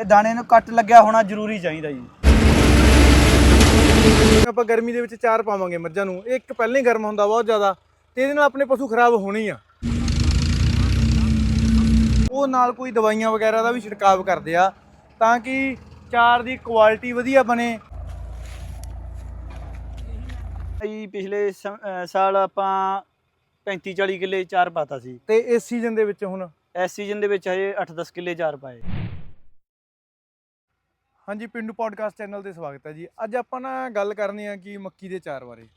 ਇਹ ਦਾਣੇ ਨੂੰ ਕੱਟ ਲੱਗਿਆ ਹੋਣਾ ਜ਼ਰੂਰੀ ਚਾਹੀਦਾ ਜੀ। ਆਪਾਂ ਗਰਮੀ ਦੇ ਵਿੱਚ ਚਾਰ ਪਾਵਾਂਗੇ ਮੱਝਾਂ ਨੂੰ। ਇਹ ਇੱਕ ਪਹਿਲਾਂ ਹੀ ਗਰਮ ਹੁੰਦਾ ਬਹੁਤ ਜ਼ਿਆਦਾ ਤੇ ਇਹਦੇ ਨਾਲ ਆਪਣੇ ਪਸ਼ੂ ਖਰਾਬ ਹੋਣੇ ਹੀ ਆ। ਉਹ ਨਾਲ ਕੋਈ ਦਵਾਈਆਂ ਵਗੈਰਾ ਦਾ ਵੀ ਛਿੜਕਾਵ ਕਰਦੇ ਆ ਤਾਂ ਕਿ ਚਾਰ ਦੀ ਕੁਆਲਿਟੀ ਵਧੀਆ ਬਣੇ। ਜੀ ਪਿਛਲੇ ਸਾਲ ਆਪਾਂ 35 40 ਕਿੱਲੇ ਚਾਰ ਪਾਤਾ ਸੀ। ਤੇ ਇਸ ਸੀਜ਼ਨ ਦੇ ਵਿੱਚ ਹੁਣ? ਇਸ ਸੀਜ਼ਨ ਦੇ ਵਿੱਚ ਹਜੇ 8 10 ਕਿੱਲੇ ਚਾਰ ਪਾਏ। ਹਾਂਜੀ, ਪਿੰਡੂ ਪੋਡਕਾਸਟ ਚੈਨਲ ਤੇ ਸਵਾਗਤ ਹੈ ਜੀ। ਅੱਜ ਆਪਾਂ ਨਾ ਗੱਲ ਕਰਨੀ ਆ ਕਿ ਮੱਕੀ ਦੇ ਚਾਰ ਬਾਰੇ।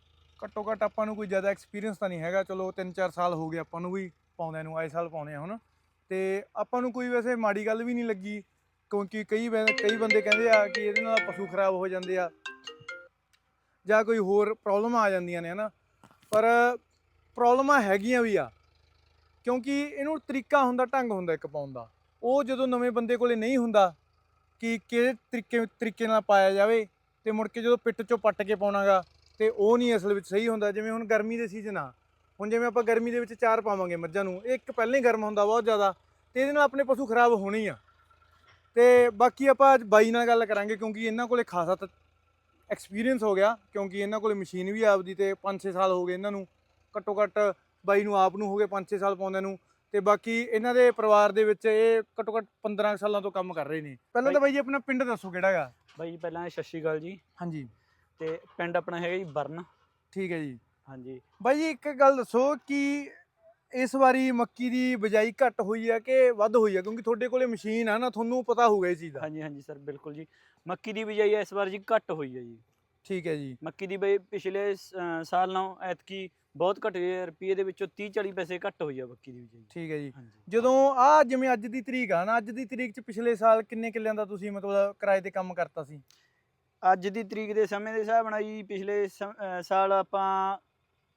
ਘੱਟੋ ਘੱਟ ਆਪਾਂ ਨੂੰ ਕੋਈ ਜ਼ਿਆਦਾ ਐਕਸਪੀਰੀਅੰਸ ਤਾਂ ਨਹੀਂ ਹੈਗਾ। ਚਲੋ 3-4 ਸਾਲ ਹੋ ਗਏ ਆਪਾਂ ਨੂੰ ਵੀ, ਪਾਉਂਦਿਆਂ ਨੂੰ, ਆਏ ਸਾਲ ਪਾਉਂਦੇ ਆ ਹੁਣ। ਤੇ ਆਪਾਂ ਨੂੰ ਕੋਈ ਵੈਸੇ ਮਾੜੀ ਗੱਲ ਵੀ ਨਹੀਂ ਲੱਗੀ, ਕਿਉਂਕਿ ਕਈ ਬੰ- ਕਈ ਬੰਦੇ ਕਹਿੰਦੇ ਆ ਕਿ ਇਹਦੇ ਨਾਲ ਪਸ਼ੂ ਖਰਾਬ ਹੋ ਜਾਂਦੇ ਆ। ਜਾਂ ਕੋਈ ਹੋਰ ਪ੍ਰੋਬਲਮ ਆ ਜਾਂਦੀਆਂ ਨੇ, ਹਨਾ। ਪਰ ਪ੍ਰੋਬਲਮਾਂ ਹੈਗੀਆਂ ਵੀ ਆ। ਕਿਉਂਕਿ ਇਹਨੂੰ ਤਰੀਕਾ ਹੁੰਦਾ, ਢੰਗ ਹੁੰਦਾ ਇੱਕ ਪਾਉਣ ਦਾ। ਉਹ ਜਦੋਂ ਨਵੇਂ ਬੰਦੇ ਕੋਲੇ ਨਹੀਂ ਹੁੰਦਾ ਕਿ ਕਿਹੜੇ ਤਰੀਕੇ ਤਰੀਕੇ ਨਾਲ ਪਾਇਆ ਜਾਵੇ ਤੇ ਮੁੜ ਕੇ ਜਦੋਂ ਪਿੱਟ ਚੋਂ ਪੱਟ ਕੇ ਪਾਉਣਾਗਾ ਤੇ ਉਹ ਨਹੀਂ ਅਸਲ ਵਿੱਚ ਸਹੀ ਹੁੰਦਾ। ਜਿਵੇਂ ਹੁਣ ਗਰਮੀ ਦੇ ਸੀਜ਼ਨ ਆ, ਹੁਣ ਜਿਵੇਂ ਆਪਾਂ ਗਰਮੀ ਦੇ ਵਿੱਚ ਚਾਰ ਪਾਵਾਂਗੇ ਮੱਝਾਂ ਨੂੰ, ਇਹ ਇੱਕ ਪਹਿਲਾਂ ਹੀ ਗਰਮ ਹੁੰਦਾ ਬਹੁਤ ਜ਼ਿਆਦਾ ਤੇ ਇਹਦੇ ਨਾਲ ਆਪਣੇ ਪਸ਼ੂ ਖਰਾਬ ਹੋਣੇ ਹੀ ਆ। ਤੇ ਬਾਕੀ ਆਪਾਂ ਅੱਜ ਬਾਈ ਨਾਲ ਗੱਲ ਕਰਾਂਗੇ ਕਿਉਂਕਿ ਇਹਨਾਂ ਕੋਲੇ ਖਾਸਾ ਤਾਂ ਐਕਸਪੀਰੀਅੰਸ ਹੋ ਗਿਆ, ਕਿਉਂਕਿ ਇਹਨਾਂ ਕੋਲੇ ਮਸ਼ੀਨ ਵੀ ਆਪਦੀ ਤੇ 5-6 ਸਾਲ ਹੋ ਗਏ ਇਹਨਾਂ ਨੂੰ। ਘੱਟੋ ਘੱਟ ਬਾਈ ਨੂੰ ਆਪ ਨੂੰ ਹੋ ਗਏ 5-6 ਸਾਲ ਪਾਉਂਦਿਆਂ ਨੂੰ। ਤੇ ਬਾਕੀ ਇਹਨਾਂ ਦੇ ਪਰਿਵਾਰ ਦੇ ਵਿੱਚ ਇਹ ਘੱਟੋ ਘੱਟ 15 ਸਾਲਾਂ ਤੋਂ ਕੰਮ ਕਰ ਰਹੇ ਨੇ। ਪਹਿਲਾਂ ਤਾਂ ਬਾਈ ਜੀ ਆਪਣਾ ਪਿੰਡ ਦੱਸੋ ਕਿਹੜਾ ਹੈਗਾ? ਬਾਈ ਜੀ ਪਹਿਲਾਂ ਸਤਿ ਸ਼੍ਰੀ ਅਕਾਲ ਜੀ। ਹਾਂਜੀ। ਤੇ ਪਿੰਡ ਆਪਣਾ ਹੈਗਾ ਜੀ ਬਰਨ। ਠੀਕ ਹੈ ਜੀ। ਹਾਂਜੀ। ਬਾਈ ਜੀ ਇੱਕ ਗੱਲ ਦੱਸੋ ਕਿ ਇਸ ਵਾਰੀ ਮੱਕੀ ਦੀ ਬਿਜਾਈ ਘੱਟ ਹੋਈ ਹੈ ਕਿ ਵੱਧ ਹੋਈ ਹੈ ਕਿਉਂਕਿ ਤੁਹਾਡੇ ਕੋਲੇ ਮਸ਼ੀਨ ਆ ਨਾ ਤੁਹਾਨੂੰ ਪਤਾ ਹੋਊਗਾ ਇਹ ਚੀਜ਼ ਦਾ। ਹਾਂਜੀ ਹਾਂਜੀ ਸਰ ਬਿਲਕੁਲ ਜੀ। ਮੱਕੀ ਦੀ ਬਿਜਾਈ ਇਸ ਵਾਰ ਜੀ ਘੱਟ ਹੋਈ ਹੈ ਜੀ। ਠੀਕ ਹੈ ਜੀ। ਮੱਕੀ ਦੀ ਬਈ ਪਿਛਲੇ ਸਾਲ ਨਾਲੋਂ ਐਤਕੀ ਬਹੁਤ ਘਟ ਰੁਪਈਏ ਦੇ ਵਿੱਚੋਂ 30 40 ਪੈਸੇ ਘੱਟ ਹੋਈ ਆ ਮੱਕੀ ਦੀ ਬਿਜਾਈ ਠੀਕ ਹੈ ਜੀ। ਹਾਂਜੀ। ਜਦੋਂ ਆ ਜਿਵੇਂ ਅੱਜ ਦੀ ਤਰੀਕ ਆ ਨਾ ਅੱਜ ਦੀ ਤਰੀਕ ਚ ਪਿਛਲੇ ਸਾਲ ਕਿੰਨੇ ਕਿੱਲਿਆਂ ਦਾ ਤੁਸੀਂ ਮਤਲਬ ਕਿਰਾਏ ਤੇ ਕੰਮ ਕਰਤਾ ਸੀ? ਅੱਜ ਦੀ ਤਰੀਕ ਦੇ ਸਮੇਂ ਦੇ ਹਿਸਾਬ ਨਾਲ ਜੀ ਪਿਛਲੇ ਸਮ- ਅਹ ਸਾਲ ਆਪਾਂ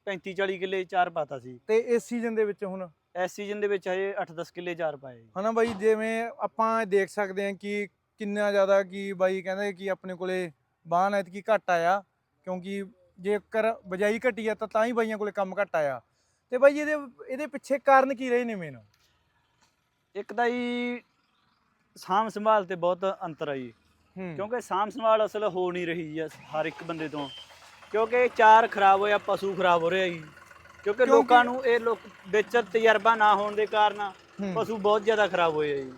35 40 ਕਿੱਲੇ ਚਾਰ ਪਾਤਾ ਸੀ। ਤੇ ਇਸ ਸੀਜ਼ਨ ਦੇ ਵਿੱਚ ਹੁਣ? ਇਸ ਸੀਜ਼ਨ ਦੇ ਵਿੱਚ ਹਜੇ 8 10 ਕਿੱਲੇ ਚਾਰ ਪਾਏ ਜੀ। ਹਨਾ ਬਾਈ ਜਿਵੇਂ ਆਪਾਂ ਦੇਖ ਸਕਦੇ ਹਾਂ ਕਿ ਕਿੰਨਾ ਜ਼ਿਆਦਾ ਕਿ ਬਾਈ ਕਹਿੰਦੇ ਕਿ ਆਪਣੇ ਕੋਲੇ ਬਾਹਨ ਐਤਕੀ ਘੱਟ ਆਇਆ ਕਿਉਂਕਿ ਜੇਕਰ ਬਜਾਈ ਘਟੀ ਆ ਤਾਂ ਤਾਂ ਹੀ ਬਾਈਆਂ ਕੋਲੇ ਕੰਮ ਘੱਟ ਆਇਆ। ਤੇ ਬਾਈ ਇਹਦੇ ਇਹਦੇ ਪਿੱਛੇ ਕਾਰਨ ਕੀ ਰਹੇ ਨੇ ਮੇਨ ਇੱਕ ਤਾਂ ਜੀ ਸਾਂਭ ਸੰਭਾਲ ਤੇ ਬਹੁਤ ਅੰਤਰ ਆ ਜੀ। ਹੂੰ। ਕਿਉਂਕਿ ਸਾਂਭ ਸੰਭਾਲ ਅਸਲ ਹੋ ਨਹੀਂ ਰਹੀ ਜੀ ਹਰ ਇੱਕ ਬੰਦੇ ਤੋਂ। ਕਿਉਂਕਿ ਚਾਰ ਖਰਾਬ ਹੋਇਆ ਪਸ਼ੂ ਖਰਾਬ ਹੋ ਰਿਹਾ ਜੀ। ਕਿਉਂਕਿ ਲੋਕਾਂ ਨੂੰ ਇਹ ਲੋਕ ਵਿੱਚ ਤਜਰਬਾ ਨਾ ਹੋਣ ਦੇ ਕਾਰਨ ਹੂੰ। ਪਸ਼ੂ ਬਹੁਤ ਜ਼ਿਆਦਾ ਖਰਾਬ ਹੋਏ ਆ ਜੀ।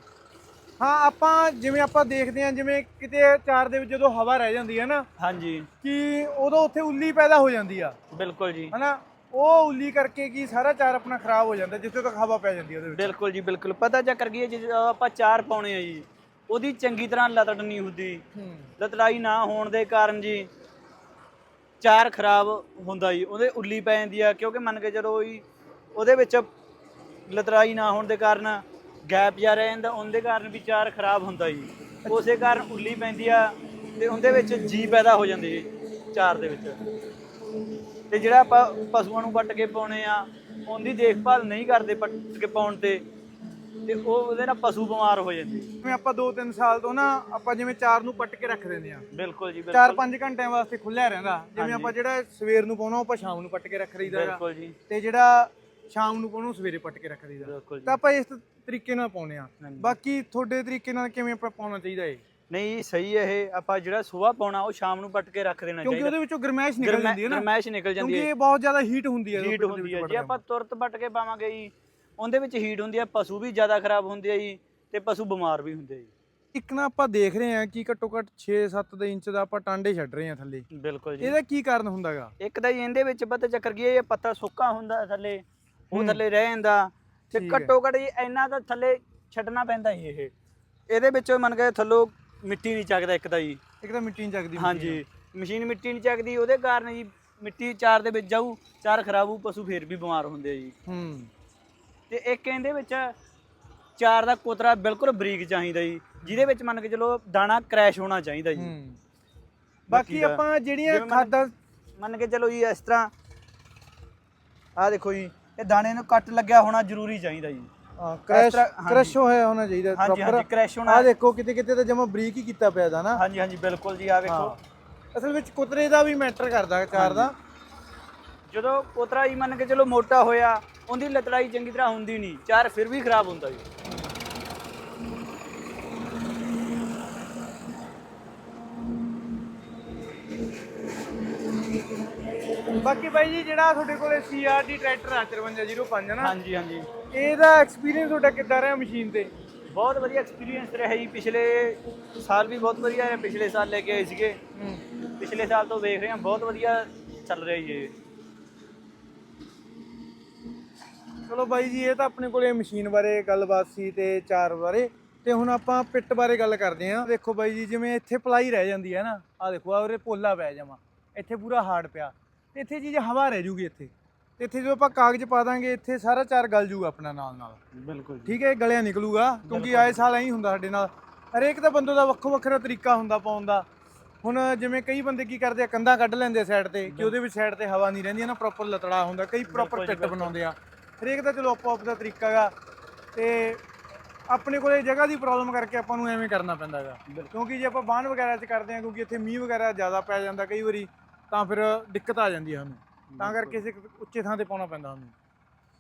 ਹਾਂ ਆਪਾਂ ਜਿਵੇਂ ਆਪਾਂ ਦੇਖਦੇ ਹਾਂ ਜਿਵੇਂ ਕਿਤੇ ਚਾਰ ਦੇ ਵਿੱਚ ਜਦੋਂ ਹਵਾ ਰਹਿ ਜਾਂਦੀ ਹੈ ਨਾ ਹਾਂਜੀ। ਕਿ ਉਦੋਂ ਉੱਥੇ ਉੱਲੀ ਪੈਦਾ ਹੋ ਜਾਂਦੀ ਆ। ਬਿਲਕੁਲ ਜੀ। ਹਨਾ? ਉਹ ਉੱਲੀ ਕਰਕੇ ਕੀ ਸਾਰਾ ਚਾਰ ਆਪਣਾ ਖਰਾਬ ਹੋ ਜਾਂਦਾ ਜਿੱਥੇ ਤੱਕ ਹਵਾ ਪੈ ਜਾਂਦੀ ਹੈ ਉਹਦੇ ਵਿੱਚ। ਬਿਲਕੁਲ ਜੀ ਬਿਲਕੁਲ। ਪਤਾ ਚੱਕਰ ਕੀ ਹੈ ਜਦੋਂ ਆਪਾਂ ਚਾਰ ਪਾਉਣੇ ਆ ਜੀ। ਉਹਦੀ ਚੰਗੀ ਤਰ੍ਹਾਂ ਲਤੜ ਨਹੀਂ ਹੁੰਦੀ। ਲਤੜਾਈ ਨਾ ਹੋਣ ਦੇ ਕਾਰਨ ਜੀ ਚਾਰ ਖਰਾਬ ਹੁੰਦਾ ਜੀ। ਉਹਦੇ ਉੱਲੀ ਪੈ ਜਾਂਦੀ ਆ ਕਿਉਂਕਿ ਮੰਨ ਕੇ ਚਲੋ ਜੀ ਉਹਦੇ ਵਿੱਚ ਲਤੜਾਈ ਨਾ ਹੋਣ ਦੇ ਕਾਰਨ ਗੈਪ ਜਾ ਰਹਿ ਜਾਂਦਾ ਉਹਦੇ ਕਾਰਨ ਵੀ ਚਾਰ ਖਰਾਬ ਹੁੰਦਾ ਜੀ। ਉਸੇ ਕਾਰਨ ਉੱਲੀ ਪੈਂਦੀ ਆ ਤੇ ਉਹਦੇ ਵਿੱਚ ਜੀ ਪੈਦਾ ਹੋ ਜਾਂਦੀ ਜੀ ਚਾਰ ਦੇ ਵਿੱਚ। ਤੇ ਜਿਹੜਾ ਆਪਾਂ ਪਸ਼ੂਆਂ ਨੂੰ ਪੱਟ ਕੇ ਪਾਉਣੇ ਆ ਉਹਦੀ ਦੇਖਭਾਲ ਨਹੀਂ ਕਰਦੇ ਪੱਟ ਕੇ ਪਾਉਣ ਤੇ ਤੇ ਉਹ ਉਹਦੇ ਨਾਲ ਪਸ਼ੂ ਬਿਮਾਰ ਹੋ ਜਾਂਦੇ। ਜਿਵੇਂ ਆਪਾਂ 2-3 ਸਾਲ ਤੋਂ ਨਾ ਆਪਾਂ ਜਿਵੇਂ ਚਾਰ ਨੂੰ ਪੱਟ ਕੇ ਰੱਖ ਦਿੰਦੇ ਆ। ਬਿਲਕੁਲ ਜੀ ਬਿਲਕੁਲ। 4-5 ਘੰਟਿਆਂ ਵਾਸਤੇ ਖੁੱਲਿਆ ਰਹਿੰਦਾ। ਜਿਵੇਂ। ਆਪਾਂ ਜਿਹੜਾ ਸਵੇਰ ਨੂੰ ਪਾਉਣਾ ਉਹ ਆਪਾਂ ਸ਼ਾਮ ਨੂੰ ਪੱਟ ਕੇ ਰੱਖ ਹੈਗਾ ਬਿਲਕੁਲ ਜੀ। ਤੇ ਜਿਹੜਾ ਸ਼ਾਮ ਨੂੰ ਪਾਉਣਾ ਸਵੇਰੇ ਪੱਟ ਕੇ ਰੱਖ ਦਈਦਾ। ਬਿਲਕੁਲ ਜੀ। ਤਾਂ ਆਪਾਂ ਇਸ ਤਰੀਕੇ ਨਾਲ ਪਾਉਨੇ ਆ ਹਾਂਜੀ। ਬਾਕੀ ਤੁਹਾਡੇ ਤਰੀਕੇ ਨਾਲ ਕਿਵੇਂ ਆਪਾਂ ਪਾਉਣਾ ਚਾਹੀਦਾ ਏ ਨਹੀਂ ਸਹੀ ਹੈ ਇਹ। ਆਪਾਂ ਜਿਹੜਾ ਸਵੇਰ ਪਾਉਣਾ ਉਹ ਸ਼ਾਮ ਨੂੰ ਪੱਟ ਕੇ ਰੱਖ ਦੇਣਾ ਕਿਉਂਕਿ ਚਾਹੀਦਾ। ਉਹਦੇ ਵਿੱਚੋਂ ਗਰਮੈਸ਼ ਨਿਕਲ ਜਾਂਦੀ ਹੈ ਨਾ। ਗਰਮੈਸ਼ ਨਿਕਲ ਜਾਂਦੀ ਕਿਉਂਕਿ ਹੈ। ਇਹ ਬਹੁਤ ਜ਼ਿਆਦਾ ਹੀਟ ਹੁੰਦੀ ਹੈ ਹੀਟ ਹੁੰਦੀ ਹੈ ਜੇ। ਆਪਾਂ ਤੁਰਤ ਪੱਟ ਕੇ ਪਾਵਾਂਗੇ ਜੀ। ਉਹਦੇ ਵਿੱਚ ਹੀਟ ਹੁੰਦੀ ਹੈ ਪਸ਼ੂ ਵੀ ਜ਼ਿਆਦਾ ਖਰਾਬ ਹੁੰਦੇ ਆ ਜੀ ਤੇ ਪਸ਼ੂ ਬਿਮਾਰ ਵੀ ਹੁੰਦੇ ਆ ਜੀ। ਇੱਕ ਨਾ ਆਪਾਂ ਦੇਖ ਰਹੇ ਹਾਂ ਕਿ ਘੱਟੋ ਘੱਟ 6-7 ਦੇ ਇੰਚ ਦਾ ਆਪਾਂ ਟਾਂਡੇ ਛੱਡ ਰਹੇ ਹਾਂ ਥੱਲੇ। ਬਿਲਕੁਲ ਜੀ। ਇਹਦਾ ਕੀ ਕਾਰਨ ਹੁੰਦਾਗਾ? ਇੱਕ ਤਾਂ ਜੀ ਇਹਦੇ ਵਿੱਚ ਪਤਾ ਚੱਕਰ ਕੀ ਹੈ ਇਹ ਪੱਤਾ ਸੁੱਕਾ ਹੁੰਦਾ ਥੱਲੇ। ਉਹ। ਥੱਲੇ ਰਹਿ ਜਾਂਦਾ ਤੇ ਠੀਕ ਹੈ। ਘੱਟੋ ਘੱਟ ਜੀ ਇੰਨਾ ਤਾਂ ਥੱਲੇ ਛੱਡਣਾ ਪੈਂਦਾ ਜੀ ਇਹ। ਇਹਦੇ ਵਿੱਚੋਂ ਮੰਨ ਕੇ ਥੱਲੋਂ ਮਿੱਟੀ ਨਹੀਂ ਚੱਕਦਾ ਇੱਕ ਤਾਂ ਜੀ। ਇੱਕ ਤਾਂ ਮਿੱਟੀ ਨਹੀਂ ਚੱਕਦੀ ਹਾਂਜੀ ਮਸ਼ੀਨ ਮਿੱਟੀ ਨਹੀਂ ਚੱਕਦੀ ਉਹਦੇ ਕਾਰਨ ਜੀ ਮਿੱਟੀ ਚਾਰ ਦੇ ਵਿੱਚ ਜਾਊ ਚਾਰ ਖਰਾਬ ਹੋਊ ਪਸ਼ੂ ਫੇਰ ਵੀ ਬਿਮਾਰ ਹੁੰਦੇ ਆ ਜੀ। ਹੂੰ। ਤੇ ਇੱਕ ਇਹਦੇ ਵਿੱਚ ਚਾਰ ਦਾ ਕੋਤਰਾ ਬਿਲਕੁਲ ਬਰੀਕ ਚਾਹੀਦਾ ਜੀ ਜਿਹਦੇ ਵਿੱਚ ਮੰਨ ਕੇ ਚਲੋ ਦਾਣਾ ਕ੍ਰੈਸ਼ ਹੋਣਾ ਚਾਹੀਦਾ ਜੀ। ਹੂੰ। ਬਾਕੀ ਦਾ- ਆਪਾਂ ਜਿਹੜੀਆਂ ਜਿਵੇਂ ਖਾਦਾਂ ਮੰਨ ਕੇ ਚਲੋ ਜੀ ਇਸ ਤਰ੍ਹਾਂ ਆਹ ਦੇਖੋ ਜੀ ਇਹ ਦਾਣੇ ਨੂੰ ਕੱਟ ਲੱਗਿਆ ਹੋਣਾ ਜ਼ਰੂਰੀ ਚਾਹੀਦਾ ਜੀ। ਕ੍ਰੈਸ਼। ਕ੍ਰੈਸ਼ ਹੋਇਆ ਹੋਣਾ ਚਾਹੀਦਾ ਹਾਂਜੀ ਹਾਂਜੀ ਕ੍ਰੈਸ਼ ਹੋਣਾ। ਆ ਦੇਖੋ ਕਿਤੇ ਕਿਤੇ ਤਾਂ ਜਮਾ ਬਰੀਕ ਹੀ ਕੀਤਾ ਪਿਆ ਦਾ ਨਾ ਹਾਂਜੀ ਹਾਂਜੀ ਬਿਲਕੁਲ ਜੀ ਆ ਵੇਖੋ। ਹਾਂ। ਅਸਲ ਵਿੱਚ ਕੁਤਰੇ ਦਾ ਵੀ ਮੈਟਰ ਕਰਦਾ ਚਾਰ ਦਾ। ਜਦੋਂ ਕੋਤਰਾ ਜੀ ਮੰਨ ਕੇ ਚਲੋ ਮੋਟਾ ਹੋਇਆ ਉਹਦੀ ਲਤੜਾਈ ਚੰਗੀ ਤਰ੍ਹਾਂ ਹੁੰਦੀ ਨਹੀਂ ਚਾਰ ਫਿਰ ਵੀ ਖਰਾਬ ਹੁੰਦਾ ਜੀ। ਬਾਕੀ ਬਾਈ ਜੀ ਜਿਹੜਾ ਤੁਹਾਡੇ ਕੋਲੇ ਸੀਆਰਡੀ ਟਰੈਕਟਰ ਆ 5305 ਨਾ? ਹਾਂਜੀ ਹਾਂਜੀ। ਇਹਦਾ ਐਕਸਪੀਰੀਅੰਸ ਤੁਹਾਡਾ ਕਿੱਦਾਂ ਰਿਹਾ ਮਸ਼ੀਨ ਤੇ? ਬਹੁਤ ਵਧੀਆ ਐਕਸਪੀਰੀਅੰਸ ਰਿਹਾ ਜੀ। ਪਿਛਲੇ ਸਾਲ ਵੀ ਬਹੁਤ ਵਧੀਆ ਰਿਹਾ ਪਿਛਲੇ ਸਾਲ ਲੈ ਕੇ ਆਏ ਸੀਗੇ। ਪਿਛਲੇ ਸਾਲ ਤੋਂ ਵੇਖ ਰਹੇ ਹਾਂ ਬਹੁਤ ਵਧੀਆ ਚੱਲ ਰਿਹਾ ਜੀ ਇਹ। ਚਲੋ ਬਾਈ ਜੀ ਇਹ ਤਾਂ ਆਪਣੇ ਕੋਲੇ ਮਸ਼ੀਨ ਬਾਰੇ ਗੱਲਬਾਤ ਸੀ ਤੇ ਚਾਰ ਬਾਰੇ। ਤੇ ਹੁਣ ਆਪਾਂ ਪਿੱਟ ਬਾਰੇ ਗੱਲ ਕਰਦੇ ਆਂ ਦੇਖੋ ਬਾਈ ਜੀ ਜਿਵੇਂ ਇੱਥੇ ਪਲਾਈ ਰਹਿ ਜਾਂਦੀ ਹੈ ਨਾ। ਆ ਦੇਖੋ ਆ ਉਰੇ ਪੋਲਾ ਪੈ ਜਾਵਾਂ। ਇੱਥੇ ਪੂਰਾ ਹਾਰਡ ਪਿਆ। ਤੇ ਇੱਥੇ ਚੀਜ਼ ਹਵਾ ਰਹਿ ਜੂਗੀ ਇੱਥੇ। ਤੇ ਇੱਥੇ ਜੋ ਆਪਾਂ ਕਾਗਜ਼ ਪਾ ਦਾਂਗੇ ਇੱਥੇ ਸਾਰਾ ਚਾਰ ਗਲ ਜੂਗਾ ਆਪਣਾ ਨਾਲ ਨਾਲ। ਬਿਲਕੁਲ ਠੀਕ ਹੈ ਇਹ ਗਲਿਆ ਨਿਕਲੂਗਾ ਕਿਉਂਕਿ ਆਏ ਸਾਲ ਐਂ ਹੁੰਦਾ ਸਾਡੇ ਨਾਲ। ਹਰੇਕ ਦਾ ਬੰਦੇ ਦਾ ਵੱਖੋ ਵੱਖਰਾ ਤਰੀਕਾ ਹੁੰਦਾ ਪਾਉਣ ਦਾ। ਹੁਣ ਜਿਵੇਂ ਕਈ ਬੰਦੇ ਕੀ ਕਰਦੇ ਆ ਕੰਧਾਂ ਕੱਢ ਲੈਂਦੇ ਸਾਈਡ ਤੇ ਕਿ ਉਹਦੇ ਵਿੱਚ ਸਾਈਡ ਤੇ ਹਵਾ ਨਹੀਂ ਰਹਿੰਦੀ ਨਾ ਪ੍ਰੋਪਰ ਲਤੜਾ ਹੁੰਦਾ ਕਈ ਪ੍ਰੋਪਰ ਪਿੱਟ ਬਣਾਉਂਦੇ ਆ। ਹਰੇਕ ਦਾ ਚਲੋ ਆਪੋ ਆਪ ਦਾ ਤਰੀਕਾ ਹੈਗਾ। ਤੇ ਆਪਣੇ ਕੋਲੇ ਜਗ੍ਹਾ ਦੀ ਪ੍ਰੋਬਲਮ ਕਰਕੇ ਆਪਾਂ ਨੂੰ ਐਵੇਂ ਕਰਨਾ ਪੈਂਦਾ ਹੈਗਾ। ਕਿਉਂਕਿ ਜੇ ਆਪਾਂ ਬਾਣ ਵਗੈਰਾ 'ਚ ਕਰਦੇ ਆ ਕਿਉਂਕਿ ਇੱਥੇ ਮੀਂਹ ਵਗੈਰਾ ਜ਼ਿਆਦਾ ਪੈ ਜਾਂਦਾ ਕਈ ਵਾਰੀ ਤਾਂ ਫਿਰ ਦਿੱਕਤ ਆ ਜਾਂਦੀ ਹੈ ਸਾਨੂੰ। ਤਾਂ ਕਰਕੇ ਕਿਸੇ ਉੱਚੇ ਥਾਂ ਤੇ ਪਾਉਣਾ ਪੈਂਦਾ ਸਾਨੂੰ।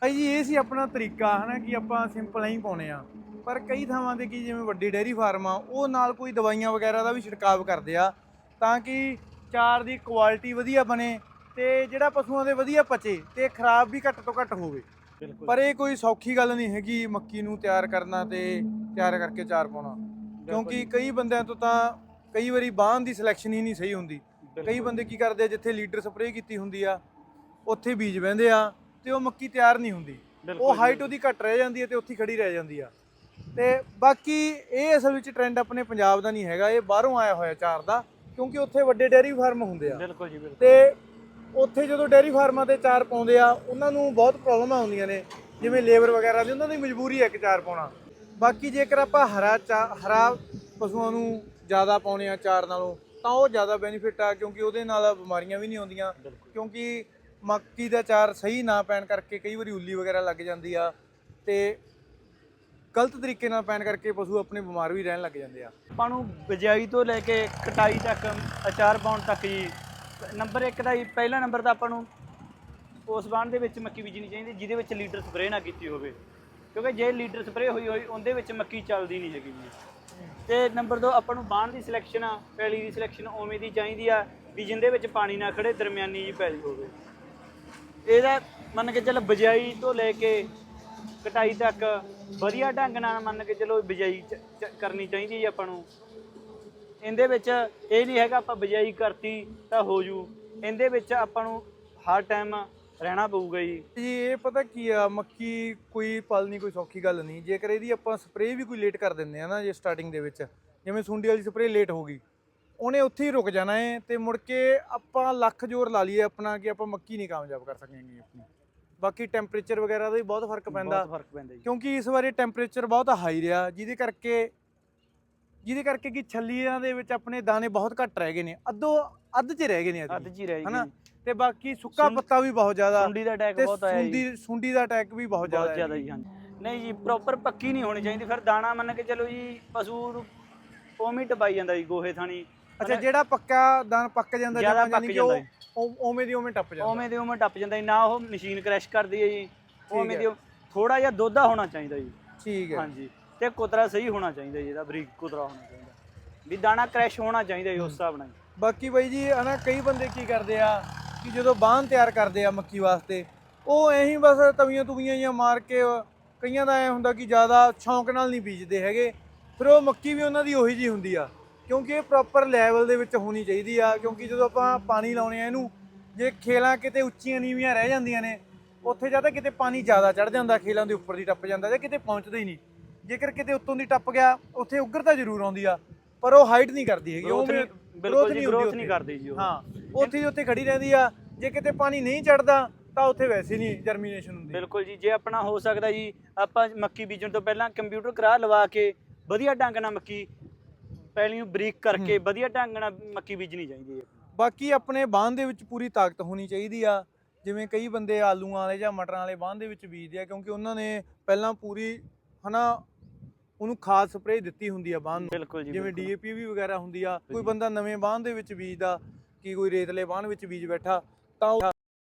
ਭਾਈ ਜੀ ਇਹ ਸੀ ਆਪਣਾ ਤਰੀਕਾ ਹਨਾ ਕਿ ਆਪਾਂ ਸਿੰਪਲ ਹੀ ਪਾਉਣੇ ਆ। ਪਰ ਕਈ ਥਾਵਾਂ ਤੇ ਕੀ ਜਿਵੇਂ ਵੱਡੀ ਡੇਅਰੀ ਫਾਰਮ ਆ ਉਹ ਨਾਲ ਕੋਈ ਦਵਾਈਆਂ ਵਗੈਰਾ ਦਾ ਵੀ ਛਿੜਕਾਵ ਕਰਦੇ ਆ। ਤਾਂ ਕਿ ਚਾਰ ਦੀ ਕੁਆਲਿਟੀ ਵਧੀਆ ਬਣੇ ਤੇ ਜਿਹੜਾ ਪਸ਼ੂਆਂ ਦੇ ਵਧੀਆ ਪਚੇ ਤੇ ਖਰਾਬ ਵੀ ਘੱਟ ਤੋਂ ਘੱਟ ਹੋਵੇ। ਪਰ ਇਹ ਕੋਈ ਸੌਖੀ ਗੱਲ ਨਹੀਂ ਹੈਗੀ ਮੱਕੀ ਨੂੰ ਤਿਆਰ ਕਰਨਾ ਤੇ ਤਿਆਰ ਕਰਕੇ ਚਾਰ ਪਾਉਣਾ। ਕਿਉਂਕਿ ਕਈ ਬੰਦਿਆਂ ਤੋਂ ਤਾਂ ਕਈ ਵਾਰੀ ਬਾਹਨ ਦੀ ਸਿਲੈਕਸ਼ਨ ਹੀ ਨਹੀਂ ਸਹੀ ਹੁੰਦੀ। ਕਈ ਬੰਦੇ ਕੀ ਕਰਦੇ ਆ ਜਿੱਥੇ ਲੀਡਰ ਸਪਰੇਅ ਕੀਤੀ ਹੁੰਦੀ ਆ ਉੱਥੇ ਬੀਜ ਬਹਿੰਦੇ ਆ ਤੇ ਉਹ ਮੱਕੀ ਤਿਆਰ ਨਹੀਂ ਹੁੰਦੀ। ਉਹ ਹਾਈਟ ਉਹਦੀ ਘੱਟ ਰਹਿ ਜਾਂਦੀ ਹੈ ਤੇ ਉੱਥੇ ਖੜੀ ਰਹਿ ਜਾਂਦੀ ਆ। ਤੇ ਬਾਕੀ ਇਹ ਅਸਲ ਵਿੱਚ ਟ੍ਰੈਂਡ ਆਪਣੇ ਪੰਜਾਬ ਦਾ ਨਹੀਂ ਹੈਗਾ ਇਹ ਬਾਹਰੋਂ ਆਇਆ ਹੋਇਆ ਚਾਰ ਦਾ ਕਿਉਂਕਿ ਉੱਥੇ ਵੱਡੇ ਡੇਅਰੀ ਫਾਰਮ ਹੁੰਦੇ ਆ। ਬਿਲਕੁਲ ਜੀ ਬਿਲਕੁਲ। ਤੇ ਉੱਥੇ ਜਦੋਂ ਡੇਅਰੀ ਫਾਰਮਾਂ ਤੇ ਚਾਰ ਪਾਉਂਦੇ ਆ ਉਹਨਾਂ ਨੂੰ ਬਹੁਤ ਪ੍ਰੋਬਲਮਾਂ ਆਉਂਦੀਆਂ ਨੇ ਜਿਵੇਂ ਲੇਬਰ ਵਗੈਰਾ ਦੀ ਉਹਨਾਂ ਦੀ ਮਜਬੂਰੀ ਹੈ ਕਿ ਚਾਰ ਪਾਉਣਾ। ਬਾਕੀ ਜੇਕਰ ਆਪਾਂ ਹਰਾ ਚਾ ਹਰਾ ਪਸ਼ੂਆਂ ਨੂੰ ਜ਼ਿਆਦਾ ਪਾਉਣੇ ਆ ਚਾਰ ਨਾਲੋਂ ਤਾਂ ਉਹ ਜ਼ਿਆਦਾ ਬੈਨੀਫਿਟ ਆ ਕਿਉਂਕਿ ਉਹਦੇ ਨਾਲ ਬਿਮਾਰੀਆਂ ਵੀ ਨਹੀਂ ਆਉਂਦੀਆਂ ਕਿਉਂਕਿ ਮੱਕੀ ਦਾ ਚਾਰ ਸਹੀ ਨਾ ਪੈਣ ਕਰਕੇ ਕਈ ਵਾਰੀ ਉੱਲੀ ਵਗੈਰਾ ਲੱਗ ਜਾਂਦੀ ਆ ਤੇ ਗਲਤ ਤਰੀਕੇ ਨਾਲ ਪੈਣ ਕਰਕੇ ਪਸ਼ੂ ਆਪਣੇ ਬਿਮਾਰ ਵੀ ਰਹਿਣ ਲੱਗ ਜਾਂਦੇ ਆ। ਆਪਾਂ ਨੂੰ ਬਿਜਾਈ ਤੋਂ ਲੈ ਕੇ ਕਟਾਈ ਤੱਕ ਅਚਾਰ ਪਾਉਣ ਤੱਕ ਜੀ ਨੰਬਰ 1 ਦਾ ਜੀ ਪਹਿਲਾ ਨੰਬਰ ਤਾਂ ਆਪਾਂ ਨੂੰ ਉਸ ਬਾਣ ਦੇ ਵਿੱਚ ਮੱਕੀ ਬੀਜਣੀ ਚਾਹੀਦੀ ਜਿਹਦੇ ਵਿੱਚ ਲੀਡਰ ਸਪਰੇਅ ਨਾ ਕੀਤੀ ਹੋਵੇ। ਕਿਉਂਕਿ ਜੇ ਲੀਡਰ ਸਪਰੇਅ ਹੋਈ ਹੋਈ ਉਹਦੇ ਵਿੱਚ ਮੱਕੀ ਚੱਲਦੀ ਨਹੀਂ ਹੈਗੀ ਜੀ। ਤੇ ਨੰਬਰ 2 ਆਪਾਂ ਨੂੰ ਬਾਣ ਦੀ ਸਿਲੈਕਸ਼ਨ ਆ, ਪੈਲੀ ਦੀ ਸਿਲੈਕਸ਼ਨ ਉਵੇਂ ਦੀ ਚਾਹੀਦੀ ਆ ਵੀ ਜਿੰਦੇ ਵਿੱਚ ਪਾਣੀ ਨਾ ਖੜੇ, ਦਰਮਿਆਨੀ ਜੀ ਪੈਲੀ ਹੋਵੇ। ਇਹਦਾ ਮੰਨ ਕੇ ਚੱਲ ਬਿਜਾਈ ਤੋਂ ਲੈ ਕੇ ਕਟਾਈ ਤੱਕ ਵਧੀਆ ਢੰਗ ਨਾਲ ਮੰਨ ਕੇ ਚਲੋ ਬਿਜਾਈ ਚ- ਚ- ਕਰਨੀ ਚਾਹੀਦੀ ਹੈ ਆਪਾਂ ਨੂੰ। ਇਹਦੇ ਵਿੱਚ ਇਹ ਨਹੀਂ ਹੈਗਾ ਆਪਾਂ ਬਿਜਾਈ ਕਰਤੀ ਤਾਂ ਹੋ ਜੂ। ਇਹਦੇ ਵਿੱਚ ਆਪਾਂ ਨੂੰ ਹਰ ਟਾਈਮ ਰਹਿਣਾ ਪਊਗਾ ਜੀ। ਜੀ ਇਹ ਪਤਾ ਕੀ ਆ ਮੱਕੀ ਕੋਈ ਪਾਲਣੀ ਕੋਈ ਸੌਖੀ ਗੱਲ ਨਹੀਂ। ਜੇਕਰ ਇਹਦੀ ਆਪਾਂ ਸਪਰੇਅ ਵੀ ਕੋਈ ਲੇਟ ਕਰ ਦਿੰਦੇ ਆ ਨਾ ਜੇ ਸਟਾਰਟਿੰਗ ਦੇ ਵਿੱਚ। ਜਿਵੇਂ ਸੁੰਡੀ ਵਾਲੀ ਸਪਰੇਅ ਲੇਟ ਹੋ ਗਈ। ਉਹਨੇ ਉੱਥੇ ਹੀ ਰੁਕ ਜਾਣਾ ਹੈ ਤੇ ਮੁੜ ਕੇ ਆਪਾਂ ਲੱਖ ਜ਼ੋਰ ਲਾ ਲਈਏ ਆਪਣਾ ਕਿ ਆਪਾਂ ਮੱਕੀ ਨਹੀਂ ਕਾਮਯਾਬ ਕਰ ਸਕਾਂਗੇ ਆਪਣੀ। ਬਾਕੀ ਟੈਂਪਰੇਚਰ ਵਗੈਰਾ ਦਾ ਵੀ ਬਹੁਤ ਫ਼ਰਕ ਪੈਂਦਾ। ਬਹੁਤ ਫ਼ਰਕ ਪੈਂਦਾ ਜੀ। ਕਿਉਂਕਿ ਇਸ ਵਾਰੀ ਟੈਂਪਰੇਚਰ ਬਹੁਤ ਹਾਈ ਰਿਹਾ। ਜਿਹਦੇ ਕਰਕੇ ਜਿਹਦੇ ਕਰਕੇ ਕਿ ਛੱਲੀਆਂ ਦੇ ਵਿੱਚ ਆਪਣੇ ਦਾਣੇ ਬਹੁਤ ਘੱਟ ਰਹਿ ਗਏ ਨੇ। ਅੱਧੋ ਅੱਧ 'ਚ ਰਹਿ ਗਏ ਨੇ ਅੱਧ। ਚ ਰਹਿ ਹਨਾ? ਤੇ ਬਾਕੀ ਸੁੱਕਾ ਪੱਤਾ ਵੀ ਬਹੁਤ ਜ਼ਿਆਦਾ। ਸੁੰਡੀ ਦਾ ਅਟੈਕ ਬਹੁਤ ਆਇਆ ਜੀ। ਸੁੰਡੀ ਸੁੰਡੀ ਦਾ ਅਟੈਕ ਵੀ ਬਹੁਤ ਜ਼ਿਆਦਾ ਬਹੁਤ ਜ਼ਿਆਦਾ ਜੀ। ਹਾਂਜੀ। ਨਹੀਂ ਜੀ ਪ੍ਰੋਪਰ ਪੱਕੀ ਨਹੀਂ ਹੋਣੀ ਚਾਹੀਦੀ। ਫਿਰ ਦਾਣਾ ਮੰਨ ਕੇ ਚਲੋ ਜੀ ਪਸ਼ੂ ਨੂੰ ਉਵੇਂ ਟਪਾਈ ਜਾਂਦਾ ਜੀ ਗੋਹੇ ਥਾਣੀ ਅੱਛਾ ਜਿਹੜਾ ਪੱਕਾ ਦਾਣ ਪੱਕ ਜਾਂਦਾ ਜ਼ਿਆਦਾ ਪੱਕ ਯਾਨੀ ਕਿ ਉਹ ਜਾਂਦਾ ਉਵੇਂ ਦੀ ਉਵੇਂ ਟੱਪ ਜਾਂਦਾ। ਉਵੇਂ ਦੇ ਉਵੇਂ ਟੱਪ ਜਾਂਦਾ ਨਾ ਉਹ ਮਸ਼ੀਨ ਕ੍ਰੈਸ਼ ਕਰਦੀ ਹੈ ਜੀ। ਉਵੇਂ। ਦੀ ਥੋੜਾ ਜਿਹਾ ਦੋਧਾ ਹੋਣਾ ਚਾਹੀਦਾ ਜੀ। ਠੀਕ ਹੈ। ਹਾਂਜੀ। ਤੇ ਕੁਤਰਾ ਸਹੀ ਹੋਣਾ ਚਾਹੀਦਾ ਜੀ ਇਹਦਾ ਬਰੀਕ ਕੁਤਰਾ ਹੋਣਾ ਚਾਹੀਦਾ। ਵੀ ਦਾਣਾ ਕ੍ਰੈਸ਼ ਹੋਣਾ ਚਾਹੀਦਾ ਜੀ ਉਸ ਹਿਸਾਬ ਨਾਲ। ਬਾਕੀ ਬਾਈ ਜੀ ਹਨਾ ਕਈ ਬੰਦੇ ਕੀ ਕਰਦੇ ਆ ਕਿ ਜਦੋਂ ਬਾਹਨ ਤਿਆਰ ਕਰਦੇ ਆ ਮੱਕੀ ਵਾਸਤੇ ਉਹ ਐਂ ਹੀ ਬਸ ਤਵੀਆਂ ਤੁਵੀਆਂ ਜਾਂ ਮਾਰ ਕੇ ਕਈਆਂ ਦਾ ਐ ਹੁੰਦਾ ਕਿ ਜ਼ਿਆਦਾ ਸ਼ੌਂਕ ਨਾਲ ਨਹੀਂ ਬੀਜਦੇ ਹੈਗੇ। ਫਿਰ ਉਹ ਮੱਕੀ ਵੀ ਉਹਨਾਂ ਦੀ ਉਹੀ ਜੀ ਹੁੰਦੀ ਆ ਕਿਉਂਕਿ ਇਹ ਪ੍ਰੋਪਰ ਲੈਵਲ ਦੇ ਵਿੱਚ ਹੋਣੀ ਚਾਹੀਦੀ ਆ ਕਿਉਂਕਿ ਜਦੋਂ ਆਪਾਂ ਪਾਣੀ ਲਾਉਣੇ ਆ ਇਹਨੂੰ ਜੇ ਖੇਲਾਂ ਕਿਤੇ ਉੱਚੀਆਂ ਨੀਵੀਆਂ ਰਹਿ ਜਾਂਦੀਆਂ ਨੇ ਉੱਥੇ ਜਾਂ ਤਾਂ ਕਿਤੇ ਪਾਣੀ ਜ਼ਿਆਦਾ ਚੜ ਜਾਂਦਾ ਖੇਲਾਂ ਦੇ ਉੱਪਰ ਦੀ ਟੱਪ ਜਾਂਦਾ ਜਾਂ ਕਿਤੇ ਪਹੁੰਚਦਾ ਹੀ ਨਹੀਂ। ਜੇਕਰ ਕਿਤੇ ਉੱਤੋਂ ਦੀ ਟੱਪ ਗਿਆ ਉੱਥੇ ਉੱਗਰ ਤਾਂ ਜ਼ਰੂਰ ਆਉਂਦੀ ਆ ਪਰ ਉਹ ਹਾਈਟ ਨਹੀਂ ਕਰਦੀ ਹੈਗੀ Growth ਉਵੇਂ ਨਹੀਂ- ਗਰੋਥ ਨਹੀਂ। ਕਰਦੀ ਜੀ ਉਹ। ਹਾਂ ਉੱਥੇ ਉੱਥੇ ਖੜੀ ਰਹਿੰਦੀ ਆ ਜੇ ਕਿਤੇ ਪਾਣੀ ਨਹੀਂ ਚੜਦਾ ਤਾਂ ਉੱਥੇ ਵੈਸੇ ਨਹੀਂ ਜਰਮੀਨੇਸ਼ਨ ਹੁੰਦੀ। ਬਿਲਕੁਲ ਜੀ ਜੇ ਆਪਣਾ ਹੋ ਸਕਦਾ ਜੀ ਆਪਾਂ ਮੱਕੀ ਬੀਜਣ ਤੋਂ ਪਹਿਲਾਂ ਕੰਪਿਊਟਰ ਕਰਾ ਲਵਾ ਕੇ ਵਧੀਆ ਢੰਗ ਨਾਲ ਮੱਕੀ ਪਹਿਲੀ ਨੂੰ ਬਰੀਕ ਕਰਕੇ ਵਧੀਆ ਢੰਗ ਨਾਲ ਮੱਕੀ ਬੀਜਣੀ ਚਾਹੀਦੀ ਹੈ। ਬਾਕੀ ਆਪਣੇ ਬਾਂਹ ਦੇ ਵਿੱਚ ਪੂਰੀ ਤਾਕਤ ਹੋਣੀ ਚਾਹੀਦੀ ਆ। ਜਿਵੇਂ ਕਈ ਬੰਦੇ ਆਲੂਆਂ ਵਾਲੇ ਜਾਂ ਮਟਰਾਂ ਵਾਲੇ ਬਾਂਹ ਦੇ ਵਿੱਚ ਬੀਜਦੇ ਆ ਕਿਉਂਕਿ ਉਹਨਾਂ ਨੇ ਪਹਿਲਾਂ ਪੂਰੀ ਹਨਾ ਉਹਨੂੰ ਖਾਦ ਸਪਰੇਅ ਦਿੱਤੀ ਹੁੰਦੀ ਆ ਬਾਂਹ ਨੂੰ। ਜਿਵੇਂ। ਡੀਏਪੀ ਵੀ ਵਗੈਰਾ ਹੁੰਦੀ ਆ ਕੋਈ। ਬੰਦਾ ਨਵੇਂ ਬਾਂਹ ਦੇ ਵਿੱਚ ਬੀਜਦਾ ਕਿ ਕੋਈ ਰੇਤਲੇ ਬਾਂਹ ਵਿੱਚ ਬੀਜ ਬੈਠਾ ਤਾਂ ਉਹ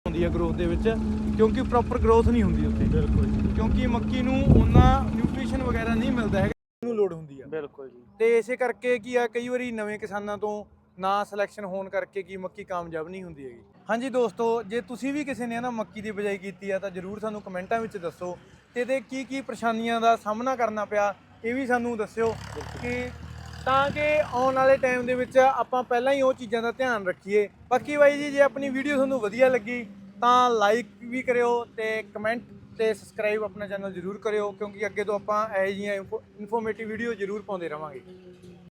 ਹੁੰਦੀ ਆ ਗਰੋਥ ਦੇ ਵਿੱਚ ਕਿਉਂਕਿ ਪ੍ਰੋਪਰ ਗਰੋਥ ਨਹੀਂ ਹੁੰਦੀ ਉੱਥੇ। ਬਿਲਕੁਲ ਜੀ। ਕਿਉਂਕਿ ਮੱਕੀ ਨੂੰ ਉਹਨਾਂ ਨਿਊਟ੍ਰੀਸ਼ਨ ਵਗੈਰਾ ਨਹੀਂ ਮਿਲਦਾ ਹੈਗਾ ਨੂੰ ਲੋੜ ਹੁੰਦੀ ਆ। ਬਿਲਕੁਲ ਜੀ। ਤੇ ਇਸੇ ਕਰਕੇ ਕੀ ਆ ਕਈ ਵਾਰੀ ਨਵੇਂ ਕਿਸਾਨਾਂ ਤੋਂ ਨਾ ਸਿਲੈਕਸ਼ਨ ਹੋਣ ਕਰਕੇ ਕੀ ਮੱਕੀ ਕਾਮਯਾਬ ਨਹੀਂ ਹੁੰਦੀ ਹੈਗੀ। ਹਾਂਜੀ ਦੋਸਤੋ ਜੇ ਤੁਸੀਂ ਵੀ ਕਿਸੇ ਨੇ ਨਾ ਮੱਕੀ ਦੀ ਬਿਜਾਈ ਕੀਤੀ ਆ ਤਾਂ ਜਰੂਰ ਸਾਨੂੰ ਕਮੈਂਟਾਂ ਵਿੱਚ ਦੱਸੋ ਤੇ ਇਹਦੇ ਕੀ ਕੀ ਪਰੇਸ਼ਾਨੀਆਂ ਦਾ ਸਾਹਮਣਾ ਕਰਨਾ ਪਿਆ ਇਹ ਵੀ ਸਾਨੂੰ ਦੱਸਿਓ ਕਿ ਤਾਂ ਕਿ ਆਉਣ ਵਾਲੇ ਟਾਈਮ ਦੇ ਵਿੱਚ ਆਪਾਂ ਪਹਿਲਾਂ ਹੀ ਉਹ ਚੀਜ਼ਾਂ ਦਾ ਧਿਆਨ ਰੱਖੀਏ। ਬਾਕੀ ਬਾਈ ਜੀ, ਜੇ ਆਪਣੀ ਵੀਡੀਓ ਤੁਹਾਨੂੰ ਵਧੀਆ ਲੱਗੀ, ਤਾਂ ਲਾਈਕ ਵੀ ਕਰਿਓ ਤੇ ਕਮੈਂਟ ਤੇ ਸਬਸਕ੍ਰਾਈਬ ਆਪਣਾ ਚੈਨਲ ਜਰੂਰ ਕਰਿਓ, ਕਿਉਂਕਿ ਅੱਗੇ ਤੋਂ ਆਪਾਂ ਇਹੋ ਜਿਹੀਆਂ ਇਨਫੋਰਮੇਟਿਵ ਵੀਡੀਓ ਜਰੂਰ ਪਾਉਂਦੇ ਰਵਾਂਗੇ।